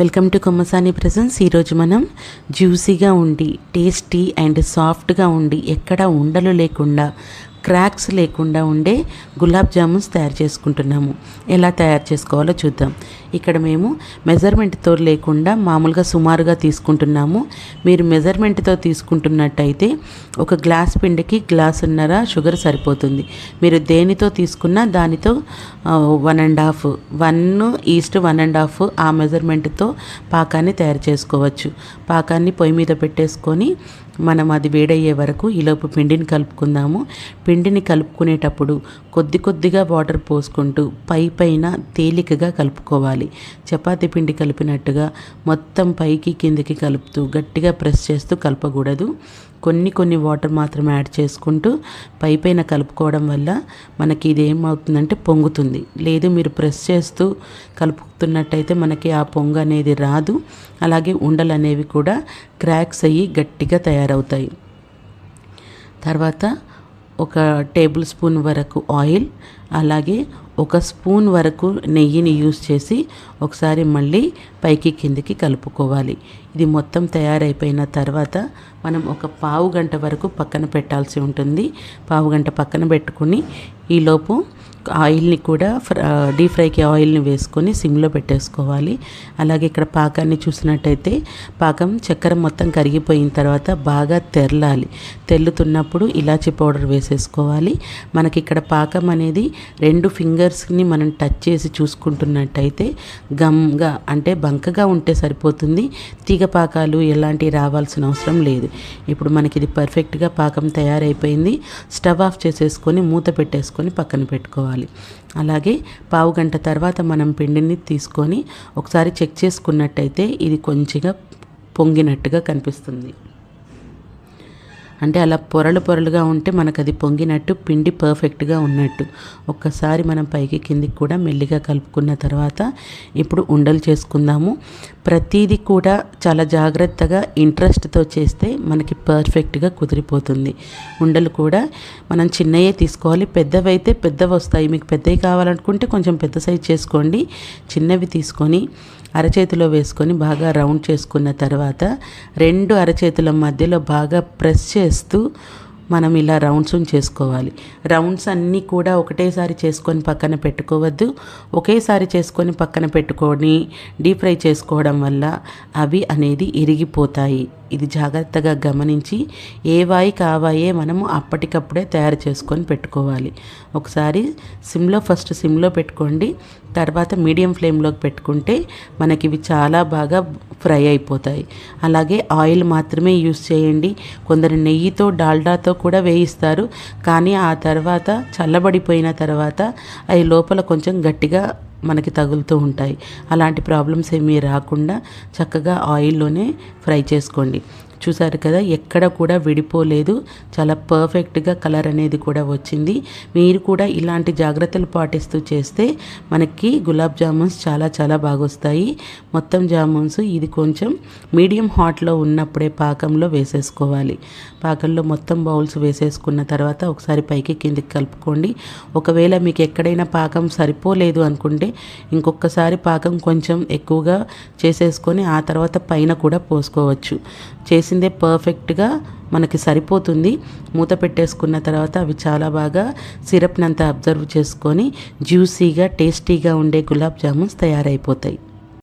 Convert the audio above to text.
Welcome to Kommasani presence. ఈరోజు మనం జ్యూసీగా ఉండి టేస్టీ అండ్ సాఫ్ట్గా ఉండి ఎక్కడ ఉండలు లేకుండా క్రాక్స్ లేకుండా ఉండే గులాబ్ జామున్స్ తయారు చేసుకుంటున్నాము. ఎలా తయారు చేసుకోవాలో చూద్దాం. ఇక్కడ మేము మెజర్మెంట్తో లేకుండా మామూలుగా సుమారుగా తీసుకుంటున్నాము. మీరు మెజర్మెంట్తో తీసుకుంటున్నట్టయితే ఒక గ్లాస్ పిండికి గ్లాసున్నర షుగర్ సరిపోతుంది. మీరు దేనితో తీసుకున్నా దానితో one and half one is to one and half ఆ మెజర్మెంట్తో పాకాన్ని తయారు చేసుకోవచ్చు. పాకాన్ని పొయ్యి మీద పెట్టేసుకొని మనం అది వేడయ్యే వరకు ఈలోపు పిండిని కలుపుకుందాము. పిండిని కలుపుకునేటప్పుడు కొద్ది కొద్దిగా వాటర్ పోసుకుంటూ పై పైన తేలికగా కలుపుకోవాలి. చపాతి పిండి కలిపినట్టుగా మొత్తం పైకి కిందికి కలుపుతూ గట్టిగా ప్రెస్ చేస్తూ కలపకూడదు. కొన్ని కొన్ని వాటర్ మాత్రం యాడ్ చేసుకుంటూ పై పైన కలుపుకోవడం వల్ల మనకి ఇది ఏమవుతుందంటే పొంగుతుంది. లేదు మీరు ప్రెస్ చేస్తూ కలుపుతున్నట్టయితే మనకి ఆ పొంగు అనేది రాదు. అలాగే ఉండలు అనేవి కూడా క్రాక్స్ అయ్యి గట్టిగా తయారవుతాయి. తర్వాత ఒక టేబుల్ స్పూన్ వరకు ఆయిల్ అలాగే ఒక స్పూన్ వరకు నెయ్యిని యూస్ చేసి ఒకసారి మళ్ళీ పైకి కిందికి కలుపుకోవాలి. ఇది మొత్తం తయారైపోయిన తర్వాత మనం ఒక పావు గంట వరకు పక్కన పెట్టాల్సి ఉంటుంది. పావు గంట పక్కన పెట్టుకుని ఈలోపు ఆయిల్ని కూడా డీప్ ఫ్రైకి ఆయిల్ని వేసుకొని సిమ్లో పెట్టేసుకోవాలి. అలాగే ఇక్కడ పాకాన్ని చూసినట్టయితే పాకం చక్కెర మొత్తం కరిగిపోయిన తర్వాత బాగా తెరలాలి. తెల్లుతున్నప్పుడు ఇలాచి పౌడర్ వేసేసుకోవాలి. మనకి ఇక్కడ పాకం అనేది రెండు ఫింగర్స్ని మనం టచ్ చేసి చూసుకుంటున్నట్టయితే గమ్గా అంటే బంకగా ఉంటే సరిపోతుంది. తీగ పాకాలు ఎలాంటివి రావాల్సిన అవసరం లేదు. ఇప్పుడు మనకి ఇది పర్ఫెక్ట్గా పాకం తయారైపోయింది. స్టవ్ ఆఫ్ చేసేసుకొని మూత పెట్టేసుకొని పక్కన పెట్టుకోవాలి. అలాగే పావు గంట తర్వాత మనం పిండిని తీసుకొని ఒకసారి చెక్ చేసుకున్నట్టయితే ఇది కొంచెంగా పొంగినట్టుగా కనిపిస్తుంది. అంటే అలా పొరలు పొరలుగా ఉంటే మనకు అది పొంగినట్టు పిండి పర్ఫెక్ట్గా ఉన్నట్టు. ఒక్కసారి మనం పైకి కిందికి కూడా మెల్లిగా కలుపుకున్న తర్వాత ఇప్పుడు ఉండలు చేసుకుందాము. ప్రతిదీ కూడా చాలా జాగ్రత్తగా ఇంట్రెస్ట్తో చేస్తే మనకి పర్ఫెక్ట్గా కుదిరిపోతుంది. ఉండలు కూడా మనం చిన్నయే తీసుకోవాలి. పెద్దవి అయితే పెద్దవి వస్తాయి మీకు పెద్దవి కావాలనుకుంటే కొంచెం పెద్ద సైజ్ చేసుకోండి. చిన్నవి తీసుకొని అరచేతిలో వేసుకొని బాగా రౌండ్ చేసుకున్న తర్వాత రెండు అరచేతుల మధ్యలో బాగా ప్రెస్ చేస్తూ మనం ఇలా రౌండ్స్ చేసుకోవాలి. రౌండ్స్ అన్నీ కూడా ఒకటేసారి చేసుకొని పక్కన పెట్టుకోవద్దు. ఒకేసారి చేసుకొని పక్కన పెట్టుకొని డీప్ ఫ్రై చేసుకోవడం వల్ల అవి అనేది ఇరిగిపోతాయి. ఇది జాగ్రత్తగా గమనించి ఏ వాయి కావాయే మనము అప్పటికప్పుడే తయారు చేసుకొని పెట్టుకోవాలి. ఒకసారి సిమ్లో ఫస్ట్ సిమ్లో పెట్టుకోండి. తర్వాత మీడియం ఫ్లేమ్లోకి పెట్టుకుంటే మనకి ఇవి చాలా బాగా ఫ్రై అయిపోతాయి. అలాగే ఆయిల్ మాత్రమే యూస్ చేయండి. కొందరు నెయ్యితో డాల్డాతో కూడా వేయిస్తారు. కానీ ఆ తర్వాత చల్లబడిపోయిన తర్వాత అవి లోపల కొంచెం గట్టిగా మనకి తగులుతూ ఉంటాయి. అలాంటి ప్రాబ్లమ్స్ ఏమీ రాకుండా చక్కగా ఆయిల్లోనే ఫ్రై చేసుకోండి. చూసారు కదా ఎక్కడ కూడా విడిపోలేదు. చాలా పర్ఫెక్ట్గా కలర్ అనేది కూడా వచ్చింది. మీరు కూడా ఇలాంటి జాగ్రత్తలు పాటిస్తూ చేస్తే మనకి గులాబ్ జామున్స్ చాలా చాలా బాగా వస్తాయి మొత్తం జామున్స్ ఇది కొంచెం మీడియం హాట్లో ఉన్నప్పుడే పాకంలో వేసేసుకోవాలి. పాకంలో మొత్తం బౌల్స్ వేసేసుకున్న తర్వాత ఒకసారి పైకి కిందికి కలుపుకోండి. ఒకవేళ మీకు ఎక్కడైనా పాకం సరిపోలేదు అనుకుంటే ఇంకొకసారి పాకం కొంచెం ఎక్కువగా చేసేసుకొని ఆ తర్వాత పైన కూడా పోసుకోవచ్చు. చేసిందే పర్ఫెక్ట్గా మనకి సరిపోతుంది. మూత పెట్టేసుకున్న తర్వాత అవి చాలా బాగా సిరప్నంతా అబ్జర్వ్ చేసుకొని జ్యూసీగా టేస్టీగా ఉండే గులాబ్ జామున్స్ తయారైపోతాయి.